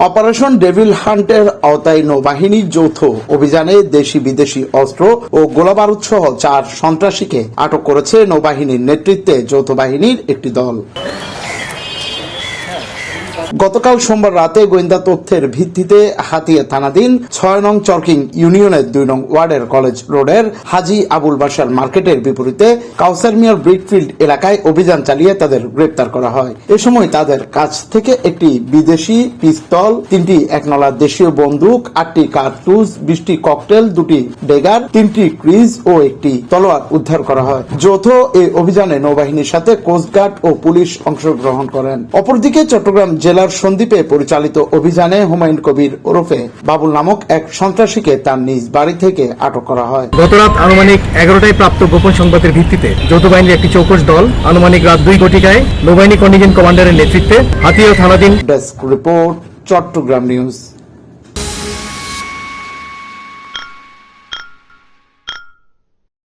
Operation devil হান্টের আওতায় নৌবাহিনীর যৌথ অভিযানে দেশি বিদেশি অস্ত্র ও গোলাবারুদ সহ চার সন্ত্রাসীকে আটক করেছে নৌবাহিনীর নেতৃত্বে যৌথ বাহিনীর একটি দল। গতকাল সোমবার রাতে গোয়েন্দা তথ্যের ভিত্তিতে হাতিয়া থানাধীন ছয় নং চরকিং ইউনিয়নের দুই নং ওয়ার্ডের কলেজ রোডের হাজি আবুল বাসার মার্কেটের বিপরীতে কাউসার মিয়ার ব্রিকফিল্ড এলাকায় অভিযান চালিয়ে তাদের গ্রেপ্তার করা হয়। এ সময় তাদের কাছ থেকে একটি বিদেশি পিস্তল, তিনটি একনলা দেশীয় বন্দুক, আটটি কার্তুজ, বিশটি ককটেল, দুটি ডেগার, তিনটি ক্রিজ ও একটি তলোয়ার উদ্ধার করা হয়। যৌথ এই অভিযানে নৌবাহিনীর সাথে কোস্টগার্ড ও পুলিশ অংশগ্রহণ করেন। অপরদিকে চট্টগ্রাম জেলার সন্দ্বীপে পরিচালিত অভিযানে হুমায়ুন কবির ওরফে বাবুল নামক এক সন্ত্রাসীকে তার নিজ বাড়ি থেকে আটক করা হয়। গতরাত আনুমানিক এগারোটায় প্রাপ্ত গোপন সংবাদের ভিত্তিতে যৌথ বাহিনীর একটি চৌকস দল আনুমানিক রাত দুই ঘটিকায় নৌবাহিনী কন্ডিজেন্ট কমান্ডারের নেতৃত্বে হাতিয়া থানাধীন ডেস্ক রিপোর্ট চট্টগ্রাম নিউজ।